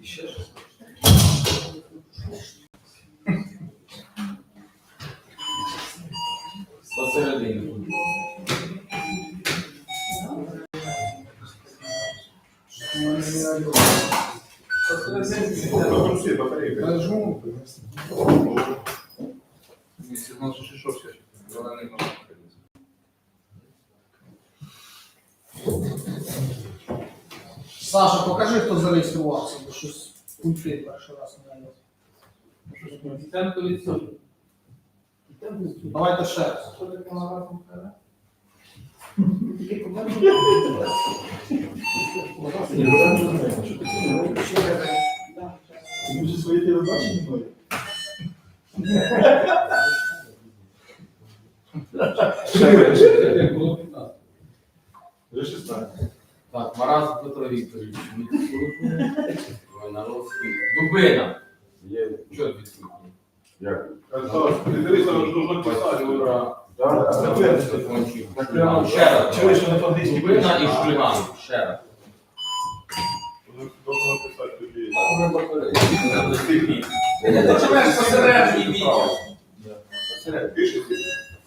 Еще. Саша, покажи, хто зареєструвався, бо щось пульти перший раз не навіть. Тітенко відсутній. Давайте ще раз. Дуже своє телебачення моє. Вже 16. Так, Мараз Петро Вікторович. Войнаровський. Дубина. Є. Чого відсутній? Як? Ти дивися, нужно писати. Юра. Так, Стефанчук. Шлиган. Ще раз. Чуєш, що на по-англійськи Дубина і Шлиган. Ще раз. Должно написати тобі. Починаєш посередині відео. Пишете?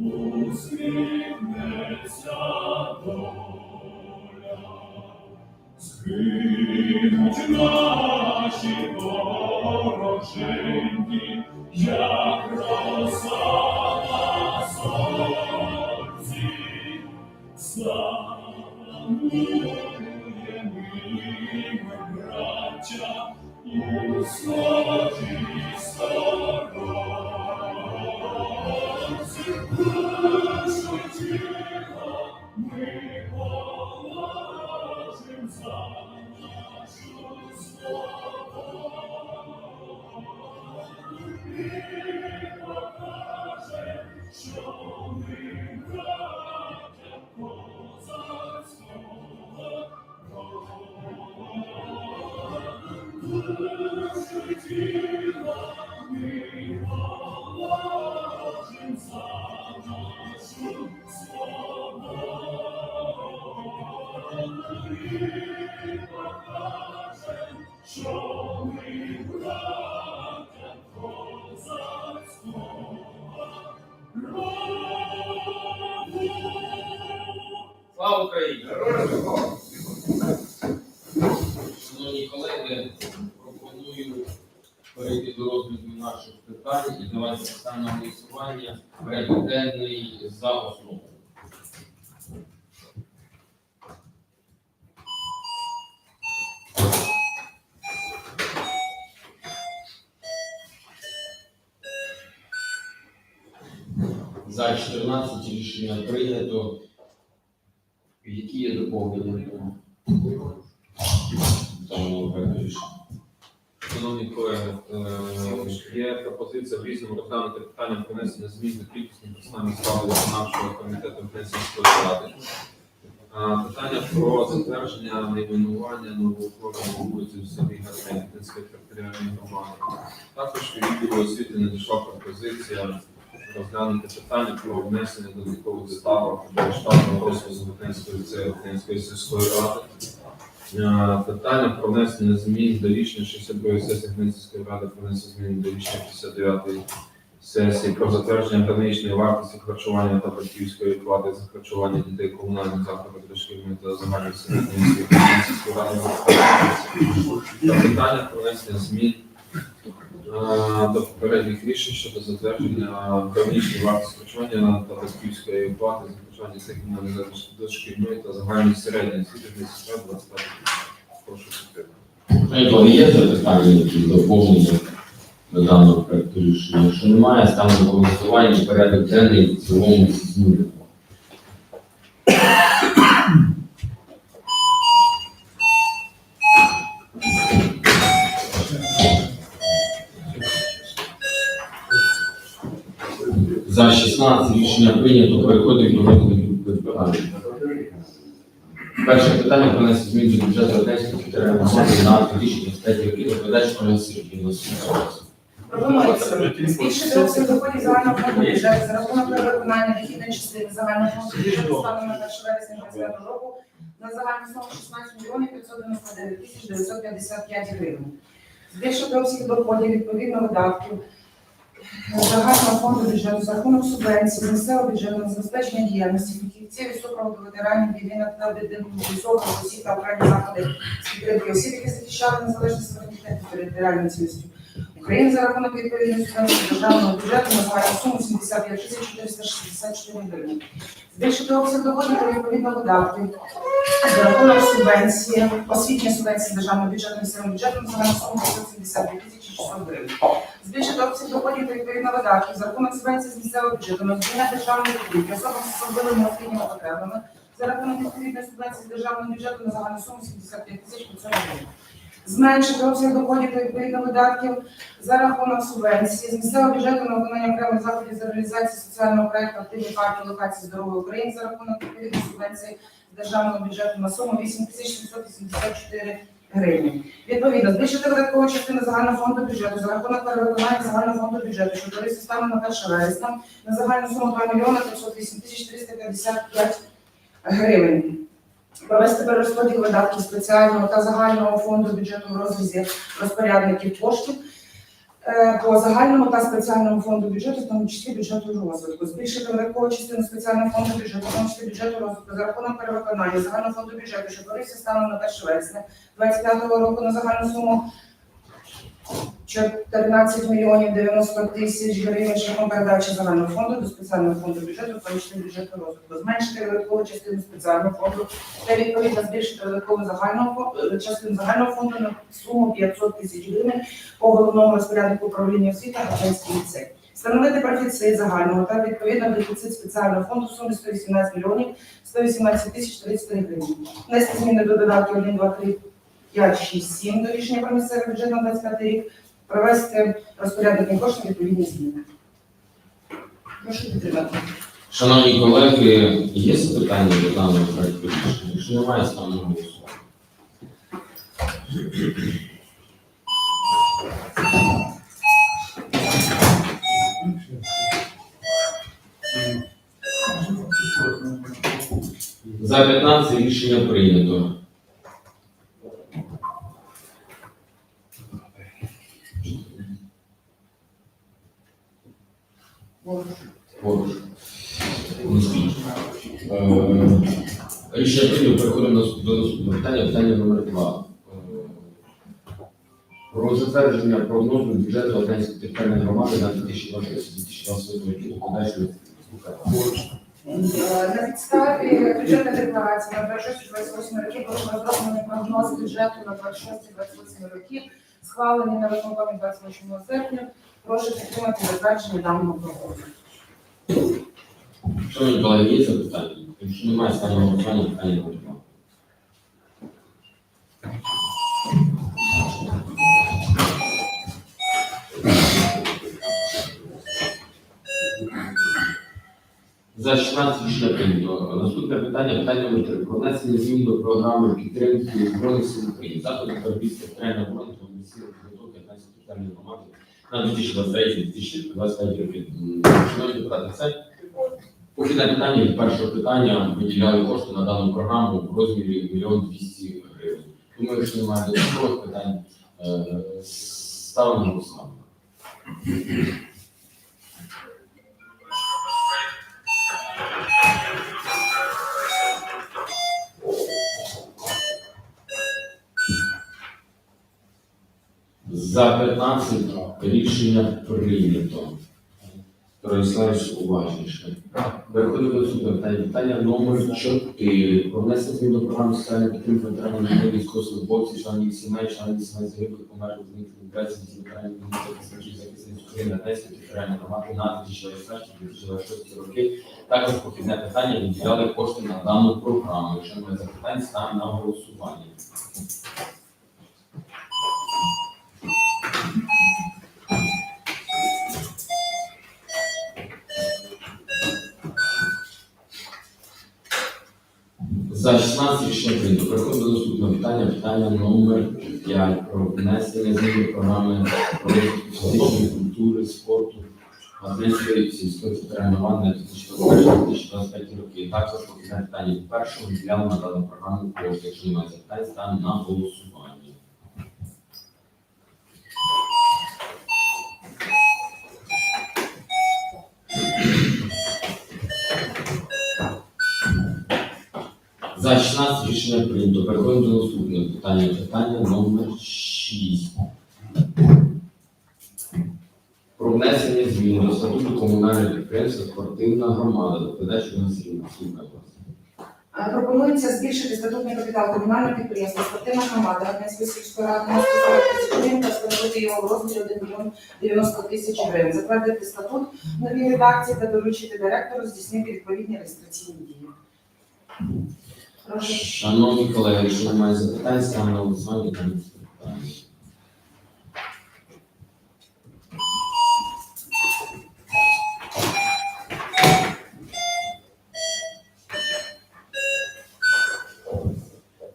оголошена. Згинуть наші вороженьки, як роса на сонці, замуруємо ми, браття, у сторонці. Душу тіла рішення прийнято. Які є доповнення? Шановні колеги, е, є пропозиція в різному розглянути питання внесення змін до кількісних підставних справи виконавчого комітету Пенсійської ради. Е, Питання про затвердження найменування новоутвореної вулиці в селі Гартенської територіальної громади. Також від відділу освіти надійшла пропозиція розглянути питання про внесення додаткових ставок до штатного розпису Гартенської ліцею Гартенської сільської ради. Е, Питання про внесення змін до рішення 62 сесії Гнесівської ради про внесення змін до рішення 59 сесії про затвердження граничної вартості харчування та батьківської плати за харчування дітей комунальних закладів дошкільної та середньої освіти ради. Та питання про внесення змін до попередніх рішень щодо затвердження граничної вартості харчування та батьківської плати за харчування дітей комунальних дошкільної та загальної середньої освіти Гнесівської ради 25 Прошу підтримати. Є запитання доповнення до даного проекту рішення? Якщо немає, ставимо голосування порядок денний в цілому з 16 рішення прийнято. Переходимо до розгляду. Перше питання про внесення змін до бюджету Одеської територіальної громади на 2025 роки. Доповідач Ольга Сергіївна. Пропонується збільшити обсяг доходів загального фонду бюджету за рахунок перевиконання дохідної частини загального фонду бюджету станом на 1 вересня 2025 року на загальну суму 16 мільйонів 599 тисяч 955 гривень. Збільшити обсяг доходів відповідно видатків загального фонду бюджету за рахунок субвенцій з місцевого бюджету на забезпечення діяльності фахівців і супроводу ветеранів війни та мобілізованих осіб та окремі заходи з підтримки осіб, які захищали незалежність суверенітет та територіальну цілісність України за рахунок відповідної субвенції державного бюджету на загальну суму 75 тисяч 464 гривень. Збільшити обсяг доходів та відповідно видатків за рахунок субвенції, освітньої субвенції державного бюджету місцевого бюджету на загальну суму 572 тисячі 600 гривень. Збільшити обсяг доходів та відповідно видатків за рахунок субвенції з місцевого бюджету на надання державної підтримки особам з особливими освітніми потребами за рахунок відповідної субвенції з державного бюджету на загальну суму 75 тисяч 500 гривень зменшити обсяг доходів та відповідно видатків за рахунок субвенції з місцевого бюджету на виконання окремих заходів з реалізації соціального проекту активні партії локації здорової України за рахунок відповідної субвенції з державного бюджету на суму 8 тисяч 784 гривні. Відповідно, збільшити видаткову частину загального фонду бюджету за рахунок перевиконання загального фонду бюджету, що товариство станом на 1 вересня на загальну суму 2 мільйони 308 тисяч 355 гривень провести перерозподіл видатків спеціального та загального фонду бюджету в розрізі розпорядників коштів по загальному та спеціальному фонду бюджету, в тому числі бюджету розвитку, збільшити великого частину спеціального фонду бюджету, в тому числі бюджету розвитку за рахунок перевиконання загального фонду бюджету, що творився станом на 1 вересня 2025 року на загальну суму 14 мільйонів 90 тисяч гривень шляхом передачі загального фонду до спеціального фонду бюджету, тому бюджету розвитку, зменшити видаткову частину спеціального фонду та відповідно збільшити видаткову загального частину загального фонду на суму 500 тисяч гривень по головному розпоряднику управління освіти Гатинський ліцей. Встановити профіцит загального та відповідно дефіцит спеціального фонду сумі 118 мільйонів 118 тисяч 33 гривень. Внести зміни до додатків 1, 2, 3, 5, 6, 7 до рішення про місцевий бюджет на 25 рік, провести розпорядник коштів відповідні зміни. Прошу підтримати. Шановні колеги, є запитання до даного проекту рішення? Якщо немає, ставимо голосування. За 15 рішення прийнято. Поруч. Е, Рішення прийнято, переходимо до наступного питання. Питання номер два. Е, Про затвердження прогнозу бюджету Одеської територіальної громади на 2026-2028 роки. Подальшої На підставі бюджетної декларації на 26-28 роки було розроблений прогноз бюджету на 26-28 роки, схвалені на виконкомі 28 серпня. Прошу підтримати затвердження даного прогнозу. Шановні колеги, є запитання? Якщо немає, на голосування питання номер два. За 16 рішення прийнято. Наступне питання, питання номер 3. Про внесення змін до програми підтримки Збройних сил України. Заходи з територіальною обороною та мобілізаційної підготовки 15 територіальної громади на 2023-2025 роки. Шановні депутати, це похідне питання від першого питання. Виділяли кошти на дану програму в розмірі 1 200 гривень. Думаю, що немає додаткових питань. Е, Ставимо на голосування. За 15 рішення прийнято. Переславиш уважніше. Переходимо до наступного питання. Номер 4. Про змін до програми соціальної підтримки ветеранів військовослужбовців, членів сімей, членів сімей загиблих померлих з них міграції з ветеранів війни та захисників України Одеської територіальної громади на 2026 роки. Також похідне питання виділяли кошти на дану програму. Якщо немає запитань, ставимо на голосування. За 16 рішення прийнято. Переходимо до наступного питання. Питання номер 5 про внесення змін до програми розвитку фізичної культури, спорту Гатинської сільської тренування 2021-2025 роки. Також покидає питання першого відділу на дану програму кошти. Якщо немає запитань, ставимо на голосування. За 16 рішення прийнято. Переходимо до наступного питання. Питання номер 6. Про внесення змін до статуту комунального підприємства спортивна громада до подачі населення. Слухай вас. Пропонується збільшити статутний капітал комунального підприємства спортивна громада Гатинської сільської ради на 140 тисяч та встановити його в розмірі 1 мільйон 90 тисяч гривень. Затвердити статут новій редакції та доручити директору здійснити відповідні реєстраційні дії. Прошу. Шановні колеги, якщо немає запитань, ставимо на голосування та питання.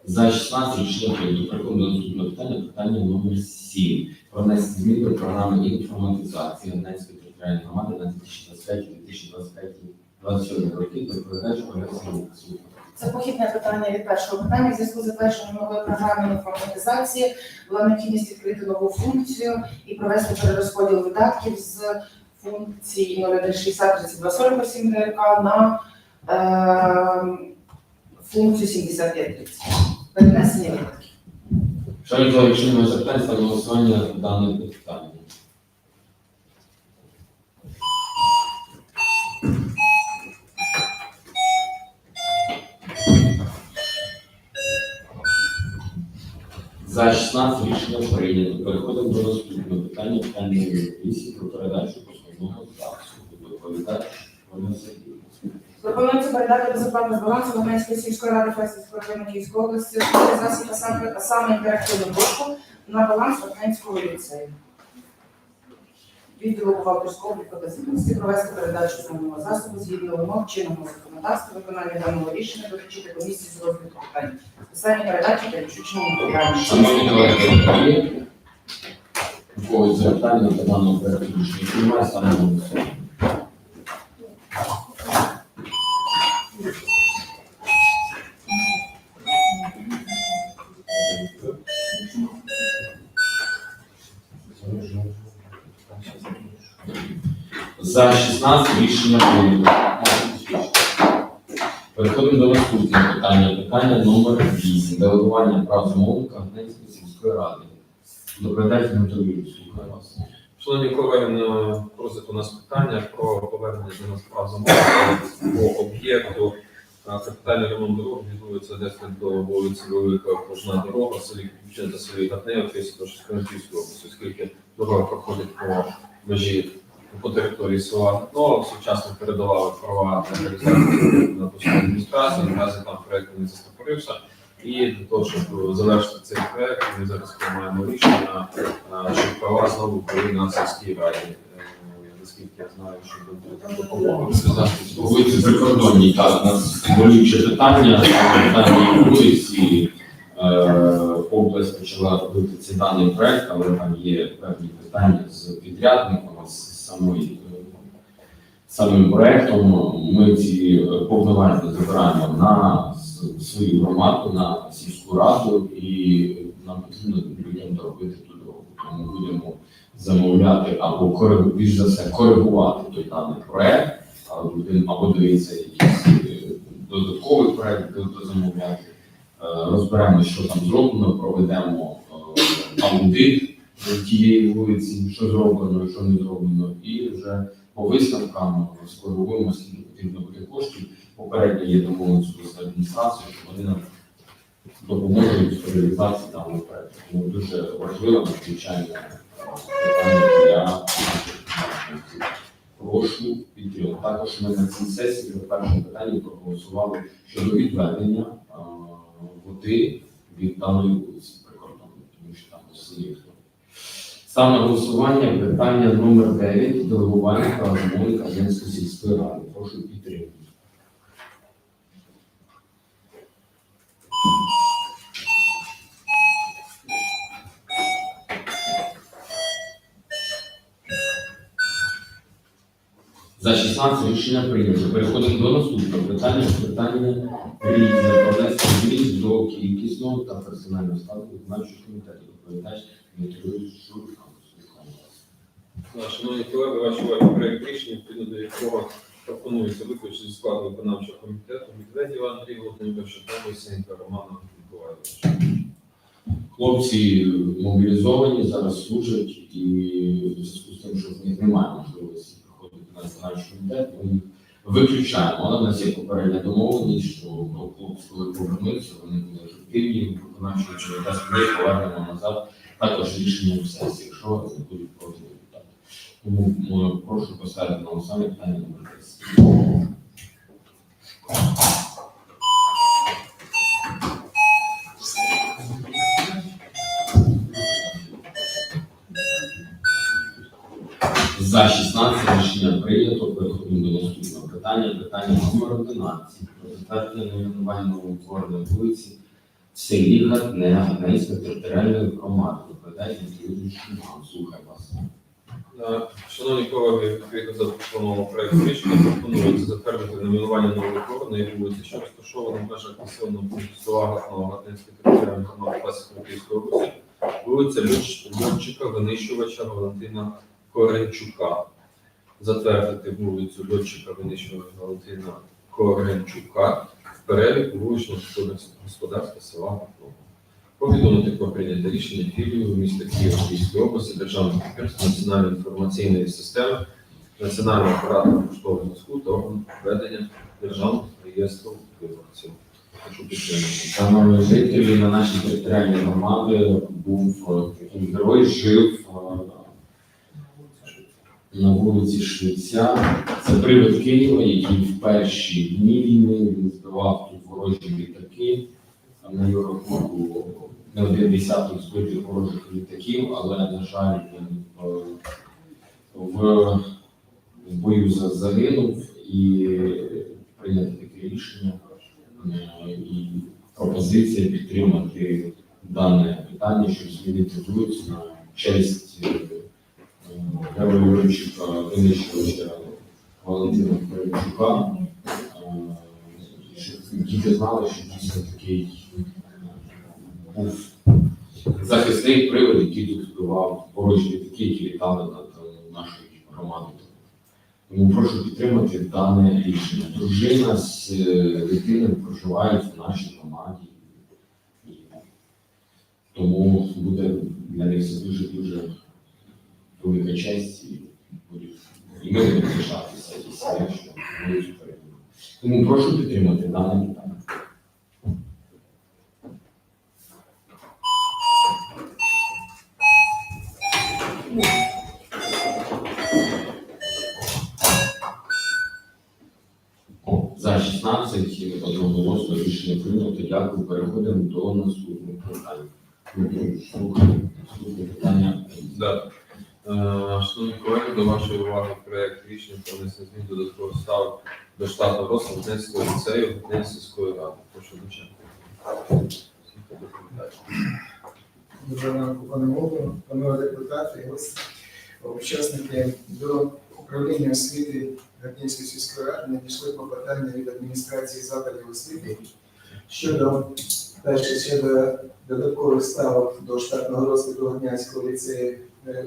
За 16 рішення прийнято. Переходимо до наступного питання. Питання номер 7. Про внесення змін до програми інформатизації Однецької територіальної громади на 2025-2027 роки. Доповідач Олег Сім'я. Це похідне питання від першого питання. В зв'язку з затвердженням нової програми інформатизації була необхідність відкрити нову функцію і провести перерозподіл видатків з функції 0160 3248 ДРК на е, функцію 7530. Перенесення видатків. Шановні колеги, якщо немає запитань, ставимо голосування дане питання. За 16 рішення прийнято. Переходимо до наступного питання. Питання 8 про передачу основного засобу. Доповідач Ольга Сергіївна. Пропонується передати безоплатно з балансу Луганської сільської ради Фастівської району Київської області основний засіб, а саме, інтерактивну дошку на баланс Луганського ліцею. Відділу бухгалтерського обліку та провести передачу основного засобу згідно вимог чинного законодавства, виконання даного рішення доручити комісії з розвитку питань. Списання передачі та відключення матеріальних. Шановні колеги, є у когось запитання по даному проекту рішення? Якщо немає, ставимо на голосування. За 16 рішення прийнято. Переходимо до наступного питання. Питання номер 8. Делегування прав замовника Гнецької сільської ради. Доповідач Дмитро Юрійович, слухаю вас. Шановні колеги, на розгляд у нас питання про повернення до нас прав замовлення по об'єкту. А, Капітальний ремонт дорог відбувається десь до вулиці Велика Окружна дорога, селі Київщина та селі Татнева, Київської області, оскільки дорога проходить по межі по території села Татнова, сучасно передавали права на реалізацію на постійну адміністрацію, наразі там проєкт не застопорився. І для того, щоб завершити цей проект, ми зараз приймаємо рішення, щоб права знову були на сільській раді. Е, Наскільки я знаю, що буде допомога зв'язати Вулиці прикордонні, так, у нас болюче питання, питання вулиці. Е, область почала робити цей даний проект, але там є певні питання з підрядником, з самої, е, самим проектом. Ми ці е, повноваження забираємо на свою громаду, на сільську раду, і нам потрібно людям доробити ту дорогу. Тому будемо замовляти або більш за все коригувати той даний проект, або дивитися якийсь е, додатковий проект. Е, Розберемо, що там зроблено, проведемо аудит тієї вулиці, що зроблено, що не зроблено, і вже по висновкам скоригуємо, скільки потрібно буде коштів. Попередньо є домовленість з адміністрацією, що вони нам допоможуть в реалізації даного проекту. Тому дуже важливо надзвичайно для Прошу підтримати. Також ми на цій сесії в першому питанні проголосували щодо відведення води від даної вулиці прикордонної, тому що там селі Саме голосування питання номер 9 делегування правової Кам'янської сільської ради. Прошу підтримати. За 16 рішення прийнято. Переходимо до наступного питання. Питання різне провести змін до кількісного та персонального складу виконавчих комітетів. Доповідач Дмитро Шурка. Шановні колеги, ваші увазі проект рішення, відповідно до якого пропонується виключити зі складу виконавчого комітету Медведєва Андрія Володимировича та Лисенка Романа Миколаївича. Хлопці мобілізовані, зараз служать, і в зв'язку з тим, що в них немає можливості приходити на виконавчий комітет, ми їх виключаємо. Але в нас є попередня домовленість, що ну, хлопці, коли повернуться, вони будуть ефективні в виконавчому комітеті, ми повернемо назад. Також рішенням сесії, якщо не будуть проти. Тому ну, прошу поставити на голосування питання номер 10. За 16 рішення прийнято. Переходимо до наступного питання. Питання номер 11. Про затвердження найменування новоутвореної вулиці в селі Гатне, Гатненської територіальної громади. Доповідає Юрій Шуман. Слухай вас. Е, Шановні колеги, відповідно до запропонованого проекту рішення пропонується затвердити номінування найменування новоутвореної вулиці, що розташована в межах населеного пункту села Гатного Гатинської територіальної громади Пасівської області, вулиця Льотчика Винищувача Валентина Коренчука. Затвердити вулицю Льотчика Винищувача Валентина Коренчука в переліку вуличного господарства села Гатного. Повідомити про прийняте рішення філію міста Києва Київської області Державного підприємства Національної інформаційної системи, Національного апарату поштового зв'язку та органу ведення державного реєстру виборців. Шановні жителі, на нашій територіальній громаді був е, такий герой, жив е, на вулиці Швеця. Це привид Києва, який в перші дні війни він збивав тут ворожі літаки. На рахунку не один десяток збитих ворожих літаків, але, на жаль, він е, в, бою за- загинув і прийняти таке рішення. Е, і пропозиція підтримати дане питання, щоб змінити вулицю на честь е, е, Героя Юрчика Винищувача Валентина Киричука. Щоб діти знали, що дійсно такий був захисний привод, який тут збивав ворожі літаки, які літали над е, нашою громадою. Тому прошу підтримати дане рішення. Дружина з е, дитиною проживають в нашій громаді. Тому буде для них це дуже дуже велика честь і будуть і ми будемо пишатися і себе, що вони цю перемогу. Тому прошу підтримати дане питання. 16 і одноголосно рішення прийнято. Дякую. Переходимо до наступних питань. Слухаю питання. Е, шановні колеги, до вашої уваги проект рішення про внесення змін до став до штату Росавденського ліцею Гетнець ради. Прошу Дуже ранку, пане голову, панове депутати, ось учасники до управління освіти Гатнівської сільської ради надійшли клопотання від адміністрації закладів освіти щодо перше щодо додаткових ставок до штатного розкладу Гатнянського ліцею е,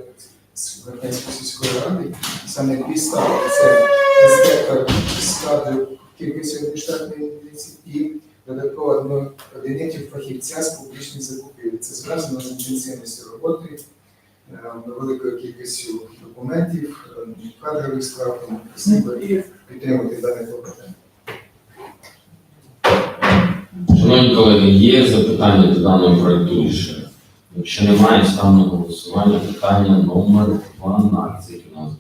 сільської ради. Саме дві ставки це інспектор складу кількості штатної одиниці і додатково одиницю фахівця з публічних закупівель. Це зв'язано з інтенсивністю роботи, великою кількістю документів, е, кадрових справ, тому просимо підтримати дане клопотання. Шановні колеги, є запитання до даного проєкту рішення? Якщо немає, на голосування питання номер 12 у нас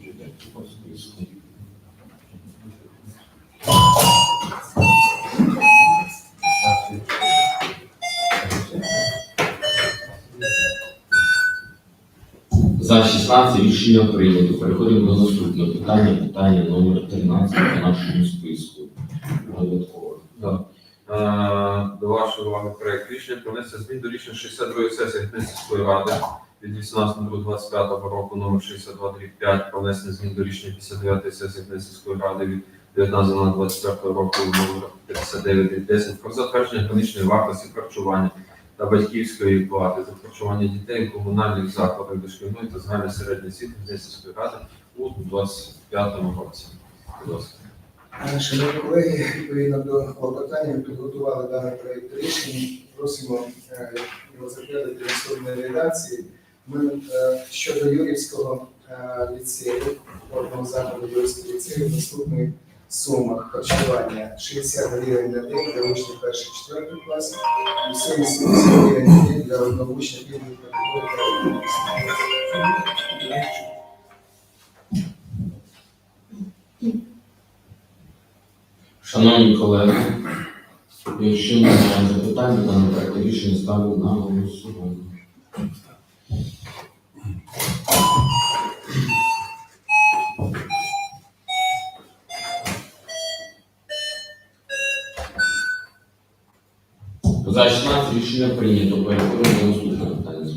За 16 рішення прийнято. Переходимо до наступного питання. Питання номер 13 по нашому списку. Додатково. Да. Е, До вашої уваги проект рішення про змін до рішення 62 сесії Гнесівської ради від 18.25 року номер 62 5 про внесення змін до рішення 59 сесії Кнесівської ради від 19.24 року номер 59 10 про затвердження граничної вартості харчування та батьківської плати за харчування дітей у комунальних закладах дошкільної та загальної середньої освіти Кнесівської ради у 25 році. Будь. Шановні колеги, відповідно до клопотання підготували даний проєкт рішення. Просимо е, його затвердити в наступній редакції. Ми е, щодо Юрівського е, ліцею, одного закладу Юрівського ліцею, в наступних сумах харчування 60 гривень на день для учнів перших четвертих класів і 70 гривень на день для одного учня пільгової категорії. Шановні колеги, якщо немає запитань, дане проект рішення ставлю на голосування. За 16 рішення прийнято. Переходимо до наступного питання.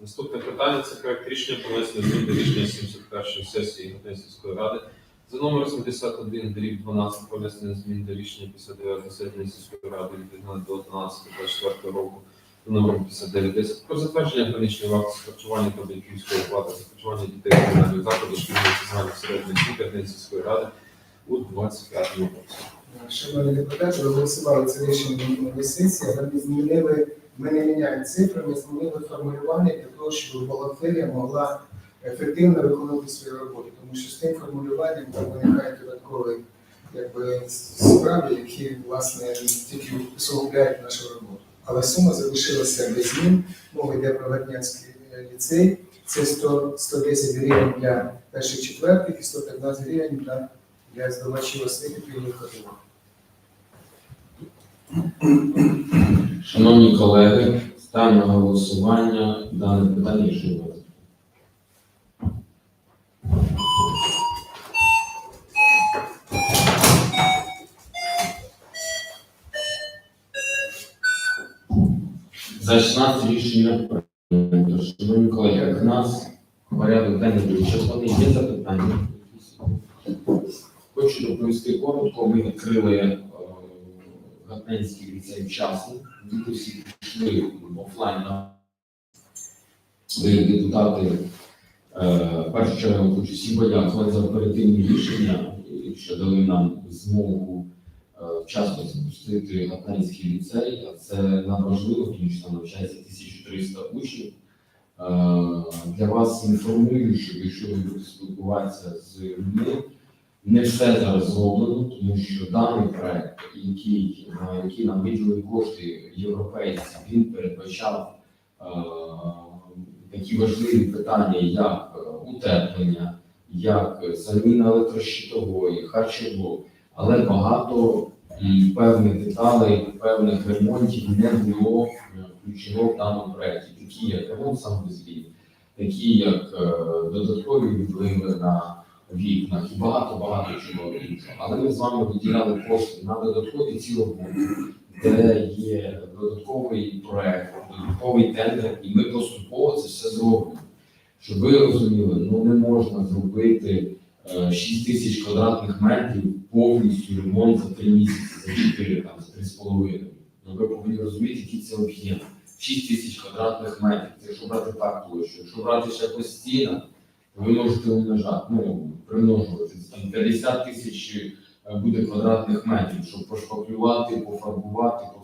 Наступне питання це проект рішення внесення змін до рішення 71 сесії Гатинської ради за номером 71 дріб 12 про внесення змін до рішення 59 сесії сільської ради від 11 до 12 24 року за номером 59 10 про затвердження граничної вартості харчування та батьківської оплати харчування дітей комунальних закладів шкільної та загальної середньої освіти ради у 25 році. Шановні депутати, ви голосували це рішення на сесії, але ми змінили, ми не міняємо цифри, ми змінили формулювання для того, щоб бухгалтерія могла ефективно виконувати свою роботу. Тому що з тим формулюванням виникають додаткові справи, які власне тільки усугубляють нашу роботу. Але сума залишилася без змін. Мова йде про Гатнянський е, ліцей. Це 100, 110 гривень для перших четвертих і 115 гривень для, для здобувачів освіти пільгових категорій. Шановні колеги, ставлю на голосування дане питання рішення. За 16 рішення прийнято. Шановні колеги, в нас порядок денний вичерпаний. Є запитання? Хочу доповісти коротко. Ми відкрили е, Гатненський ліцей вчасно. Діти всі пішли офлайн на депутати. Е, першу чергу хочу всім подякувати за оперативні рішення, що дали нам змогу е, вчасно запустити Гатненський ліцей. А це надважливо, тому що там навчається 1300 учнів. Для вас інформую, що якщо ви спілкуватися з людьми, не все зараз зроблено, тому що даний проект, який, на який нам виділили кошти європейці, він передбачав е, такі важливі питання, як е, утеплення, як заміна електрощитової, харчової, але багато певних деталей, певних ремонтів не було е, включено в даному проекті, такі як ремонт самовзвів, такі як е, додаткові відливи на вікнах і багато-багато чого іншого. Але ми з вами виділяли кошти на додаткові ці роботи, де є додатковий проект, додатковий тендер, і ми поступово це все зробимо. Щоб ви розуміли, ну не можна зробити е, 6 тисяч квадратних метрів повністю ремонт за 3 місяці, за 4, там, за 3,5. Ну ви повинні розуміти, який це об'єм. 6 тисяч квадратних метрів. Якщо брати так площу. Якщо брати ще постійно, ви можете умножати, ну, примножувати. Там 50 тисяч е, буде квадратних метрів, щоб пошпаклювати, пофарбувати, по.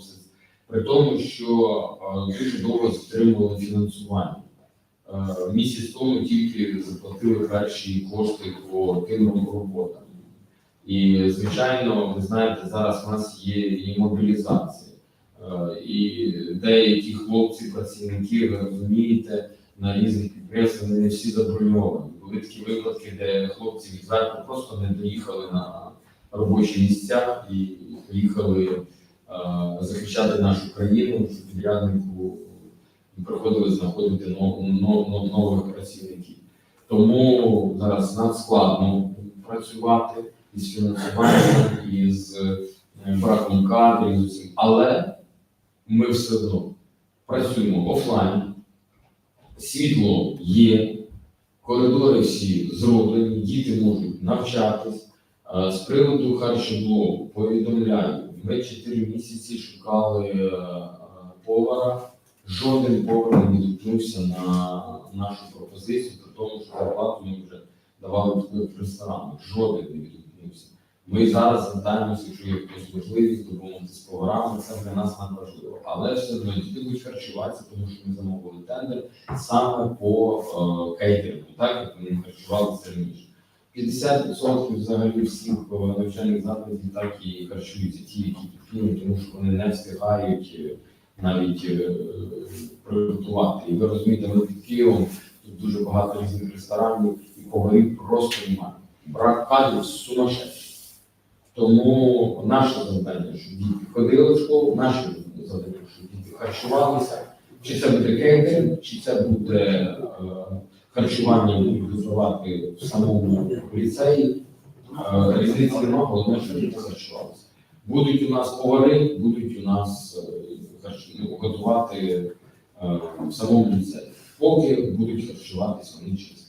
При тому, що е, дуже довго затримували фінансування. Е, Місяць тому тільки заплатили перші кошти по тим роботам. І, звичайно, ви знаєте, зараз у нас є і мобілізація. І деякі хлопці, працівники, ви розумієте, на різних підприємствах не всі заброньовані. Були такі випадки, де хлопці від зверху просто не доїхали на робочі місця і поїхали е, захищати нашу країну, щоб підряднику приходили знаходити нов- нов- нов- нових працівників. Тому зараз надскладно працювати із фінансуванням, із е, браком кадрів, з. Але ми все одно працюємо офлайн, Світло є, коридори всі зроблені, діти можуть навчатись. Е, З приводу харчоблоку повідомляю, ми 4 місяці шукали е, повара. Жоден повар не відгукнувся на нашу пропозицію, при тому, що зарплату ми вже давали в ресторанах. Жоден не відгукнувся. Ми зараз звертаємося, якщо є якась можливість допомогти з поварами, це для нас надважливо. Але все одно діти будуть харчуватися, тому що ми замовили тендер саме по е, кейтерингу, так як вони харчувалися раніше. 50% взагалі всіх навчальних закладів так і харчуються, ті, які підкинуть, тому що вони не встигають е, навіть е, приготувати. І ви розумієте, ми під Києвом тут дуже багато різних ресторанів і поварів просто немає. Брак кадрів сумасшедший. Тому наше завдання, щоб діти ходили в школу, наше завдання, щоб діти харчувалися. Чи це буде кейтеринг, чи це буде е, харчування будуть готувати в самому ліцеї. Е, різниці немає, головне, щоб діти харчувалися. Будуть у нас повари, будуть у нас е, готувати в самому ліцеї. Поки будуть харчуватися вони через.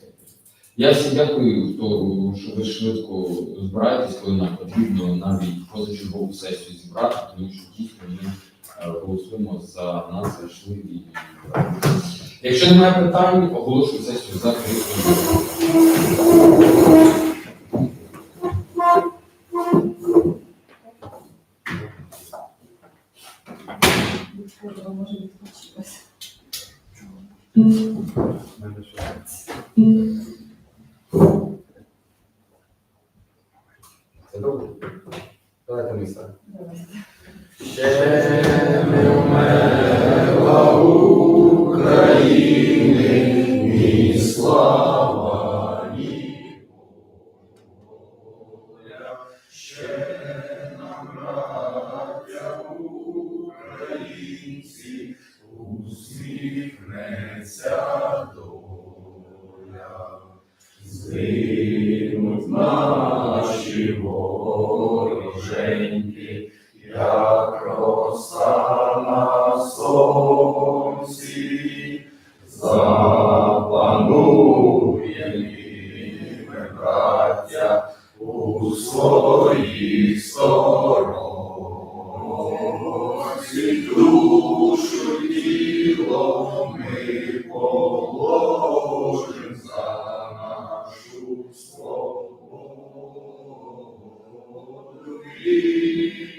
Я всім дякую, хто що ви швидко збираєтесь, коли нам потрібно навіть позачергову сесію зібрати, тому що дійсно ми е, голосуємо за надважливі. е, Якщо немає питань, оголошую сесію закритою. Це Давайте ми самі. Ще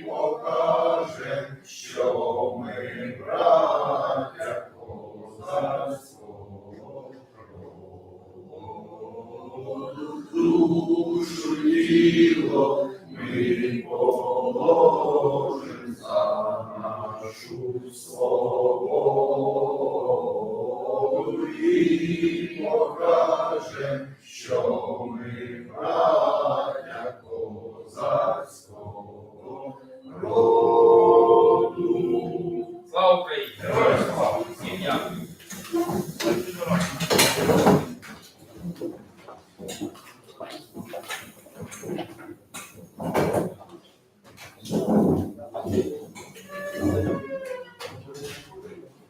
покажем, що ми браття козацького роду. за нашу свободу покажем, що